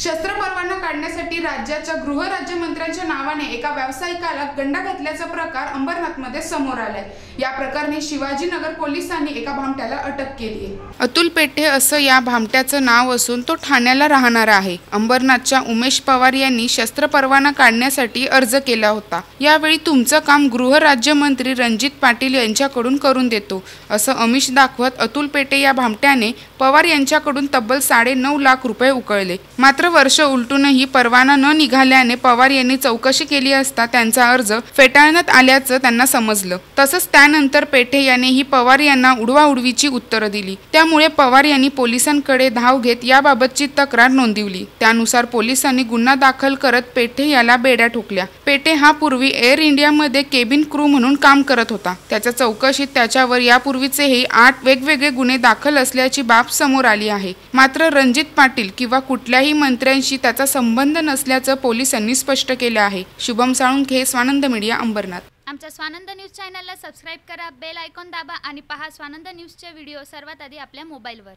शस्त्र परवाना काढण्यासाठी राज्याच्या गृहराज्यमंत्र्यांच्या नावाने एका व्यावसायिकाला गंडा घातल्याचा प्रकार अंबरनाथमध्ये समोर आलाय. या प्रकरणी शिवाजीनगर पोलिसांनी एका भामट्याला अटक केली आहे. अतुल पेठे असं या भामट्याचं नाव असून तो ठाण्याला राहणारा आहे. अंबरनाथच्या उमेश पवार यांनी शस्त्र परवाना काढण्यासाठी अर्ज केला होता. यावेळी तुमचं काम गृहराज्यमंत्री रणजित पाटील यांच्याकडून करून देतो असं अमिष दाखवत अतुल पेटे या भामट्याने पवार यांच्याकडून तब्बल साडे नऊ लाख रुपये उकळले. मात्र वर्ष उलटूनही परवाना न निघाल्याने पवार यांनी चौकशी केली असता त्यांचा अर्ज फेटाळण्यात आल्याचं त्यांना समजलं. तसंच त्यानंतर पेठे यांनीही ही पवार यांना उडवाउडवीची उत्तरं दिली. त्यामुळे पवार यांनी पोलिसांकडे धाव घेत याबाबतची तक्रार नोंदवली. त्यानुसार पोलिसांनी गुन्हा दाखल करत पेठे याला बेड्या ठोकल्या. पेठे हा पूर्वी एअर इंडियामध्ये केबिन क्रू म्हणून काम करत होता. त्याच्या चौकशीत त्याच्यावर यापूर्वीचेही आठ वेगवेगळे गुन्हे दाखल असल्याची बाब समोर आली आहे. मात्र रणजित पाटील किंवा कुठल्याही मंत्र्यांशी त्याचा संबंध नसल्याचं पोलिसांनी स्पष्ट केलं आहे. शुभम साळुंखे स्वानंद मीडिया अंबरनाथ. आमच्या स्वानंद न्यूज चॅनलला सबस्क्राईब करा बेल आयकॉन दाबा आणि पहा स्वानंद न्यूजचे व्हिडिओ सर्वात आधी आपल्या मोबाईलवर.